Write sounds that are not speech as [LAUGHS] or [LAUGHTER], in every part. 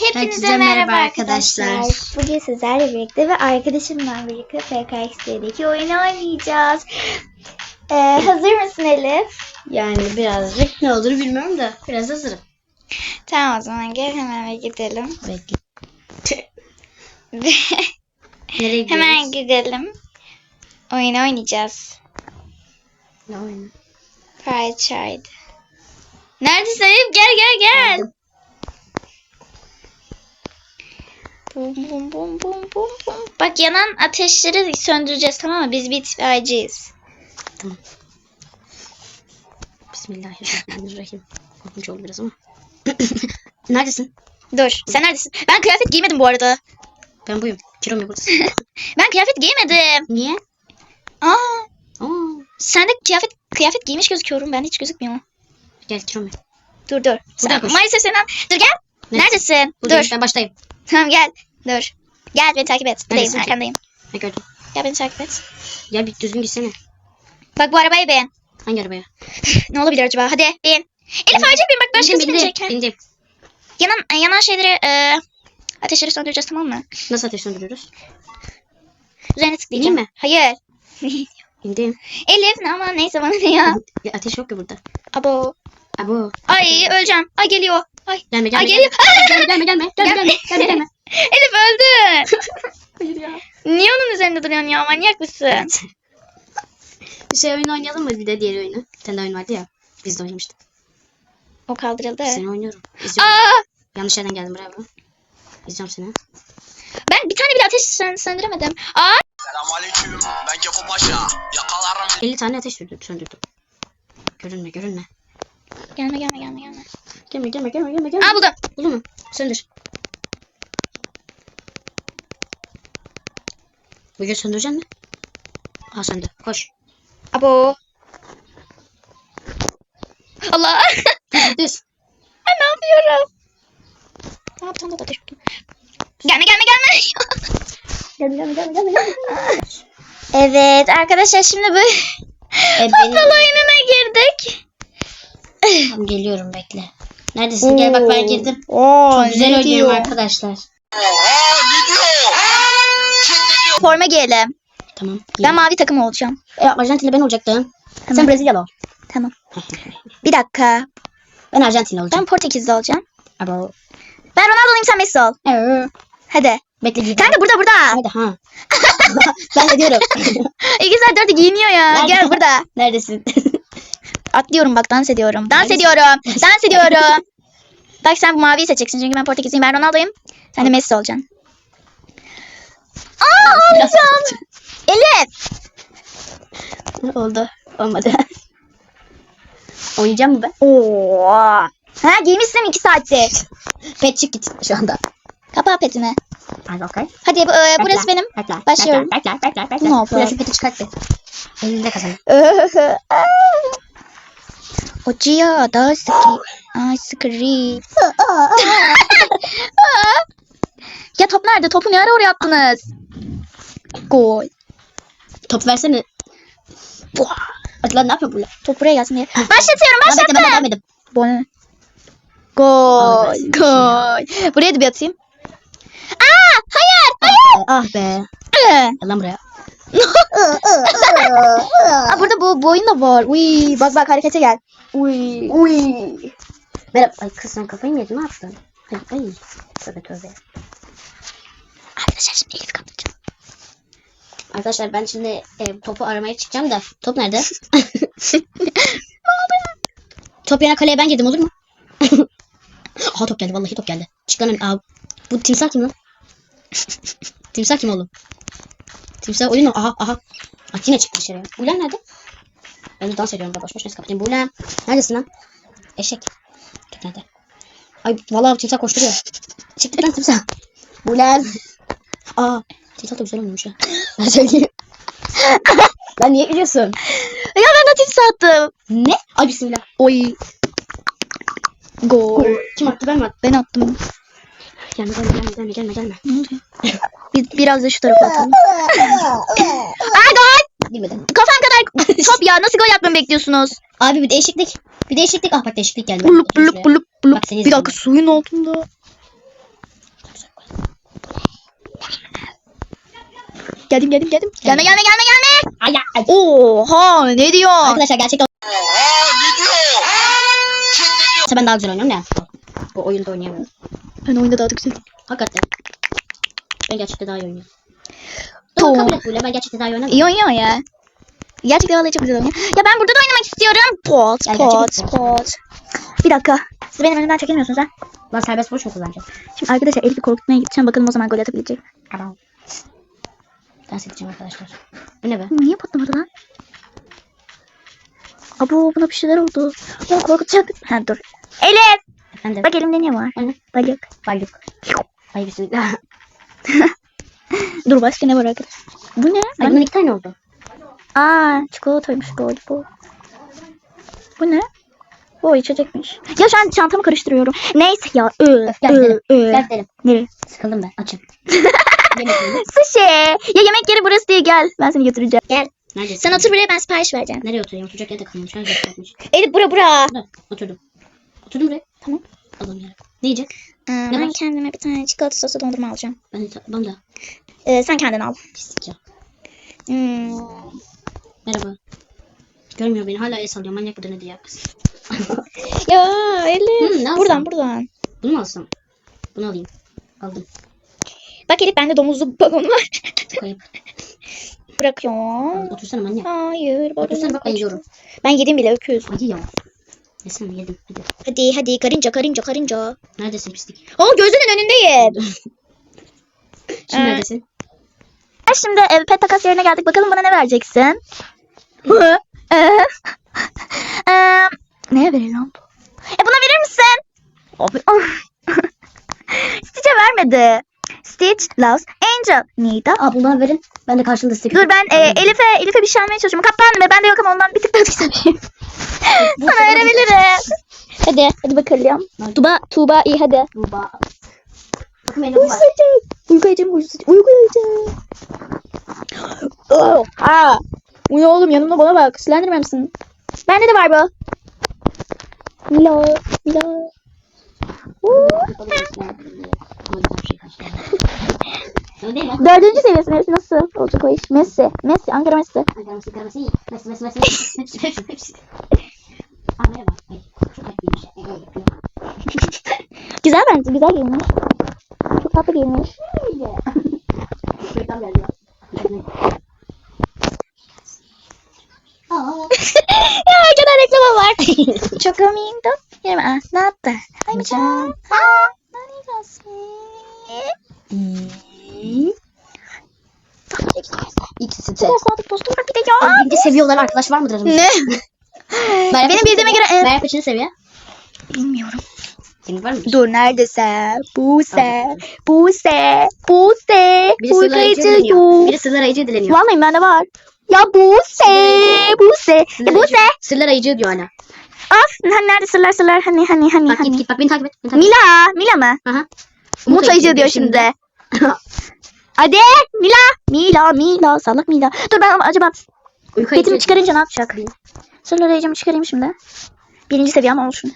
Hepinize Herkese merhaba arkadaşlar. arkadaşlar. Bugün sizlerle birlikte ve arkadaşımla birlikte PKX'deki oyunu oynayacağız. Ee, hazır mısın Elif? Yani birazcık ne olur bilmiyorum da biraz hazırım. Tamam o zaman gel hemen bir gidelim. Bekle. [LAUGHS] Nereye gidiyoruz? hemen gidelim. Oyunu oynayacağız. Ne oyunu? Pride Child. Neredesin Elif? Gel gel gel. Geldim. Bum bum bum bum bum bum. Bak yanan ateşleri söndüreceğiz tamam mı? Biz bir itfaiyeciyiz. Tamam. Bismillahirrahmanirrahim. Korkunç oldu biraz ama. [CLEARS THROAT] Neredesin? Dur. Sen neredesin? Ben kıyafet giymedim bu arada. Ben buyum. Kirom yok buradasın. [LAUGHS] Ben kıyafet giymedim. Niye? Aa, Aa, sen de kıyafet kıyafet giymiş gözüküyorum. Ben hiç gözükmüyorum. gel kirom yok. Dur dur. Sen, maalesef senden. Dur gel. Neredesin? Buradayım, Dur. Ben baştayım. Tamam gel. Dur. Gel beni takip et. Buradayım Neredesin ki? arkandayım. Ne gördüm? Gel beni takip et. Gel bir düzgün gitsene. Bak bu arabayı beğen. Hangi arabaya? [LAUGHS] Ne olabilir acaba? Hadi bin. Elif acil bin bak başkası bindim, binecek. ha. bindim. Yanan, yanan şeyleri e, ateşleri söndüreceğiz tamam mı? Nasıl ateş söndürüyoruz? Üzerine tıklayacağım. mi? Hayır. [LAUGHS] Bindim. Elif ne ama neyse bana ne ya. Ya ateş yok ya burada. Abo. Abo. Ay öleceğim. Ay geliyor. Ay. Gelme gelme. Ay gelme. Gelme gelme gelme. Gelme [LAUGHS] gelme. Gelme gelme. [LAUGHS] Elif öldü. [LAUGHS] Hayır ya. Niye onun üzerinde duruyorsun ya? Manyak mısın? Bir şey oyunu oynayalım mı bir de diğer oyunu? Bir tane oyun vardı ya. Biz de oynamıştık. O kaldırıldı. Seni oynuyorum. İzliyorum. Aa, Yanlış yerden geldim bravo. İzliyorum seni. ben bir tane bile ateş sön- söndüremedim. Aa, Selamünaleyküm. Ben Kefo Paşa. Yakalarım 50 tane ateş söndürdüm. söndürdüm. Görünme görünme. Gelme gelme gelme gelme. Gelme gelme gelme gelme gelme. Aa buldum. Buldun mu? Söndür. Bu göz söndürecek mi? Aa söndü. Koş. Abo. Allah. Düz. [LAUGHS] ben ne yapıyorum? Ne yaptın da ateş buldum. Gelme gelme gelme. Gelme gelme gelme gelme. gelme. evet arkadaşlar şimdi bu E, [LAUGHS] benim... futbol oyununa girdik. Tamam, geliyorum bekle. Neredesin? Gel bak ben girdim. Oo, Çok güzel oynuyorum arkadaşlar. Forma giyelim. Tamam. Ben mavi takım olacağım. E, Arjantinli ben olacaktım. Tamam. Sen Brezilyalı ol. Tamam. [LAUGHS] Bir dakika. Ben Arjantinli olacağım. Ben Portekizli olacağım. Abo. Ben Ronaldo'yum sen Messi ol. Ee, Hadi. Bekle giydim. Kanka burada burada. Hadi ha. [LAUGHS] ben de diyorum. İki saat dörtte giyiniyor ya. Nerede? Gel burada. Neredesin? Atlıyorum bak dans ediyorum. Dans ediyorum. Dans ediyorum. [LAUGHS] bak sen bu maviyi seçeceksin çünkü ben Portekizliyim. Ben Ronaldo'yum. Sen de Messi olacaksın. Aa ağlayacağım. Elif. Oldu. Olmadı. [LAUGHS] Oynayacağım mı ben? Oo. Ha giymişsin iki saattir. [LAUGHS] Pet çık git şu anda. Kapa petini. Hadi okay. Hadi bu- e, burası benim. Bekle. Başlıyorum. Bekle. Bekle. Bekle. Ne yapıyor? Burası peti çıkart bir. Elinde kazandı. Ojiya da sıkı. Ay sıkırı. ya top nerede? Topu ne ara oraya attınız? Gol. Top versene. Buah. Hadi lan ne yapıyor burada? Top buraya gelsin diye. Başlatıyorum başlattım. Bu ne? Gol. Abi Gol. Buraya da bir atayım. Aa, hayır. Hayır. Ah be. Gel lan buraya. Aa, burada bu, bu oyun da var. Uy, bak bak harekete gel. Uy. Uy. Merhaba. Ay kız sen kafayı mı yedin? Ne yaptın? Ay. Ay. Tövbe tövbe. Arkadaşlar şimdi Elif kapatacağım. Arkadaşlar ben şimdi e, topu aramaya çıkacağım da. Top nerede? [LAUGHS] top yana kaleye ben girdim olur mu? [LAUGHS] Aha top geldi vallahi top geldi. Çık lan. Aa, bu timsah kim lan? [LAUGHS] timsah kim oğlum? Timsah oyun mu? Aha aha. At yine çıktı dışarıya. Ulan nerede? Ben de dans ediyorum da boş boş neyse kapatayım. Bulan. Neredesin lan? Eşek. Top nerede? Ay vallahi timsah koşturuyor. Çıktı lan timsah. Bulan. Aa. Timsah da güzel oynamış ha. Ben söyleyeyim. [LAUGHS] Lan niye gülüyorsun? Ya ben de timsah attım. Ne? Ay bismillah. Oy. Gol. Kim attı ben mi attım? Ben attım. Gelme gelme gelme gelme gelme gelme. Ne oluyor? [LAUGHS] Bir, biraz da şu tarafa atalım. [LAUGHS] Ay gol! Bilmedim. Kafam kadar top ya. Nasıl gol yapmamı bekliyorsunuz? Abi bir değişiklik. Bir değişiklik. Ah bak değişiklik geldi. Bulup bulup bulup bulup. Bir dakika suyun altında. Geldim geldim geldim. Gelme gelme gelme gelme. Ay, ay. Oha ne diyor? Arkadaşlar gerçekten. Oha ne ben daha güzel oynuyorum ya. Bu oyunda oynayamıyorum. Ben oyunda daha da güzel. Hakikaten. Ben gerçekten daha iyi oynuyorum. Tamam. Kabul et böyle. Ben gerçekten daha iyi oynamıyorum. İyi oynuyor ya. Gerçekten vallahi çok güzel oynuyor. Ya ben burada da oynamak istiyorum. Pot Gel, pot pot. Bir dakika. Siz benim önümden çekilmiyorsunuz ha. Lan serbest vuruş mu kullanacağım? Şimdi arkadaşlar Elif'i korkutmaya gideceğim. Bakalım o zaman gol atabilecek. Tamam. Dans edeceğim arkadaşlar. Bu ne be? Niye patlamadı lan? Abo buna bir şeyler oldu. Ya korkutacak. Ha dur. Elif. Efendim. Bak elimde ne var? Hı. Balık. Balık. Ay bismillah. [LAUGHS] Dur başka ne arkadaş? Bu ne? Ay bunun iki tane oldu. Aa çikolataymış galiba. Bu ne? O içecekmiş. Ya şu an çantamı karıştırıyorum. Neyse ya. Ö, Gel ö, gidelim. ö. Gel gidelim. Nereye? Sıkıldım ben. Açım. [LAUGHS] Yemek yiyelim. Sushi. Ya yemek yeri burası değil gel. Ben seni götüreceğim. Gel. Neredesin? Sen otur buraya ben sipariş vereceğim. Nereye oturayım? Oturacak yer de kalmamış. Yer kalmış. Elif bura bura. Dur, Oturdum. Oturdum buraya. Tamam. Alalım yere. Ne yiyecek? Ee, ben var? kendime bir tane çikolata soslu dondurma alacağım. Ben de, ben de. Ee, sen kendin al. Pislik ya. Hmm. Merhaba. Görmüyor beni. Hala el sallıyor. Manyak bu ne diye kız. [LAUGHS] Ya Elif. Ne buradan buradan. Bunu mu alsam? Bunu alayım. Aldım. Bak Elif bende domuzlu balon var. Kayıp. [LAUGHS] Bırakıyorum. Otursana manyak. Hayır. Otursana bak ben yiyorum. Ben yedim bile öküz. Hadi ya. Yesene yedim. Hadi. Hadi hadi karınca karınca karınca. Neredesin pislik? Oo gözünün önündeyim. [LAUGHS] Şimdi Ee, neredesin? Ha, Şimdi e, pet takas yerine geldik. Bakalım bana ne vereceksin? Ee, [LAUGHS] e, Neye verelim? E buna verir misin? Abi. [LAUGHS] Stitch'e vermedi. Stitch loves Angel. Nida. Aa bundan verin. Ben de karşılığında size Dur ben e, Elif'e Elif'e bir şey almaya çalışıyorum. Kapandı ve ben de yok ama ondan bir tık daha kısa [LAUGHS] [LAUGHS] Sana verebilirim. Hadi hadi bakalım. Tuba Tuba iyi hadi. Tuğba. Bakın benim var. Uyuyacağım uyusacak. Uyuyacağım. Oh, ha. Uyu oğlum yanımda bana bak. Slenderman misin? Bende de var bu. Mila. [LAUGHS] Mila. Dördüncü seviyesi Messi nasıl olacak o iş? Messi. Messi. Ankara Messi. [LAUGHS] Güzel bence. Güzel giyinmiş. Çok tatlı giyinmiş. ya arkada reklama var. Çok komikti. Yerime ah, ne yaptı? Ay mıcan. Aa, nani gasmi? Çok sadık dostum var bir de ya. Birinci seviye olan arkadaş var mıdır aramızda? Ne? [LAUGHS] Meryem Benim bildiğime göre en- Meryem kaçıncı seviye? Bilmiyorum. Senin var mı? Dur neredeyse? Buse. Buse. Buse. Biri sırlar ayıcı dileniyor. Buse. Biri sırlar ayıcı dileniyor. Vallahi bende var. Ya Buse. Buse. Sırlar Ya Buse. ayıcı- Sırlar ayıcı diyor hala. Hani nerede sırlar sırlar hani hani hani Bak git hani. git bak beni takip et. Beni takip et. Mila. Mila mı? Aha. Umut ayıcı diyor şimdi. [LAUGHS] Hadi Mila. Mila Mila. Salak Mila. Dur ben acaba Uyku petimi çıkarınca ne yapacak? Sırlar ayıcımı çıkarayım şimdi. Birinci seviye ama olsun.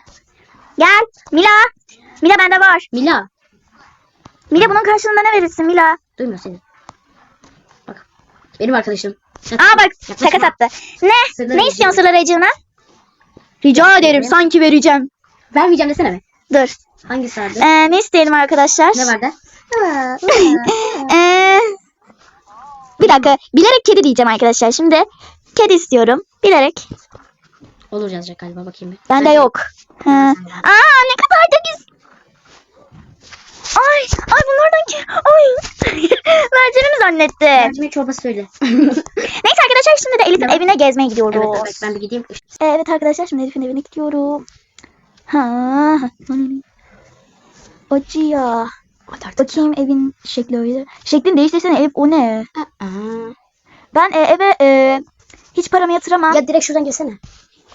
Gel. Mila. Mila bende var. Mila. Mila bunun karşılığında ne verirsin Mila? Duymuyor seni. Bak. Benim arkadaşım. Aa bak şaka sattı. Ne? Sırlar ne istiyorsun sırlar ayıcığına? Rica ederim sanki vereceğim. Vermeyeceğim desene mi? Dur. Hangisi vardı? Ee, ne isteyelim arkadaşlar? Ne vardı? Ee, bir dakika. Bilerek kedi diyeceğim arkadaşlar. Şimdi kedi istiyorum. Bilerek. Olur yazacak galiba bakayım bir. Bende yok. Ha. Aa ne kadar da güzel. Ay, ay bunlardan ki. Ay. [LAUGHS] Vereceğini mi zannetti? Mercimek çorbası söyle. [LAUGHS] Neyse arkadaşlar şimdi de Elif'in Tamam. evine gezmeye gidiyoruz. evet, evet ben bir gideyim. Evet arkadaşlar şimdi Elif'in evine gidiyorum. Ha. Acıyor. Bakayım evin şekli öyle. Şeklini değiştirsene Elif o ne? Aa. Ben e, eve e, hiç paramı yatıramam. Ya direkt şuradan girsene.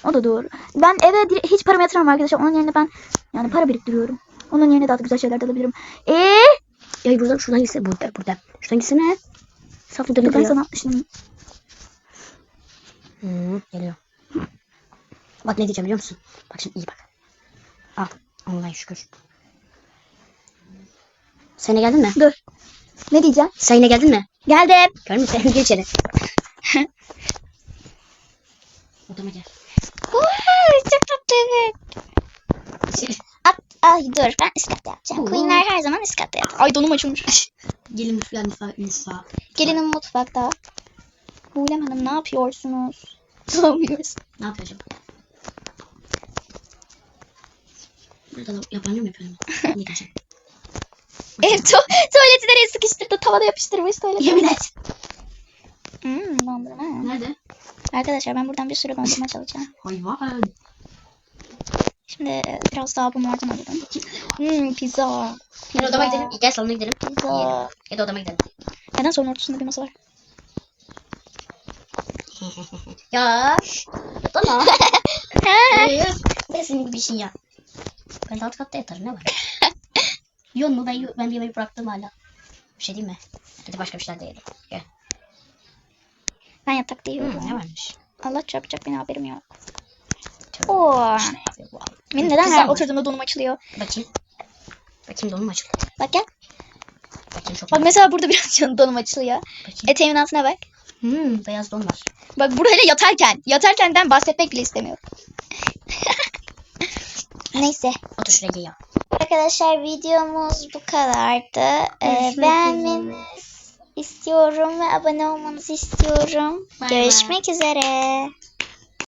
O da doğru. Ben eve dire- hiç paramı yatıramam arkadaşlar. Onun yerine ben yani para biriktiriyorum. Onun yerine daha da güzel şeyler de alabilirim. Eee? Ya buradan şuradan girsene. Burada burada. Şuradan girsene. Saf Ben duruyor. sana şimdi Hmm, geliyor. Bak ne diyeceğim biliyor musun? Bak şimdi iyi bak. Al. Allah'a şükür. Sen yine geldin mi? dur. Ne diyeceğim? Sen yine geldin mi? Geldim. Görmüşsün. Geç içeri. [LAUGHS] Odama gel. Vay, Çok tatlı. At, ay dur ben üst katta yapacağım. Oo. Queenler her zaman üst katta yatar. Ay donum açılmış. [LAUGHS] Gelin mutfağa, mutfağa, mutfağa. Gelinim mutfakta. Hulem Hanım ne yapıyorsunuz? [LAUGHS] Ne yapıyoruz? Ne yapıyor acaba? Burada da yabancı mı yapıyorum? Ne diyeceğim? Ev tu- tuvaleti nereye sıkıştırdı? Tavada yapıştırmış tuvaleti. Yemin et. Hmm, dondurma. Nerede? Arkadaşlar ben buradan bir sürü dondurma çalacağım. Hayvan. Şimdi e, biraz daha bunlardan alalım. Hmm, pizza. Gel odama gidelim. Gel salona gidelim. Pizza. Ya da odama gidelim. Neden sorun ortasında bir masa var? [LAUGHS] Ya. Tamam. Gibi [LAUGHS] bir şey ya. Ben alt katta yatarım ne var? Yiyor mu? Ben, ben yemeği bıraktım hala. Bir şey diyeyim mi? Hadi başka bir şeyler de yedim. Gel. Ben yatakta Hmm, yiyorum. ne varmış? Allah çarpacak benim haberim yok. Oo. Abi? Benim neden her oturduğumda donum açılıyor? Bakayım. Bakayım donum açıldı. Bak gel. Bakayım çok Bak mesela burada biraz [LAUGHS] canım donum açılıyor. Bakayım. Eteğimin altına bak. Hmm, beyaz don var. Bak burada hele yatarken. Yatarken ben bahsetmek bile istemiyorum. [LAUGHS] Neyse. Otur şuraya ya. Arkadaşlar videomuz bu kadardı. Ee, Görüşmek beğenmenizi istiyorum ve abone olmanızı istiyorum. Bay. Görüşmek üzere.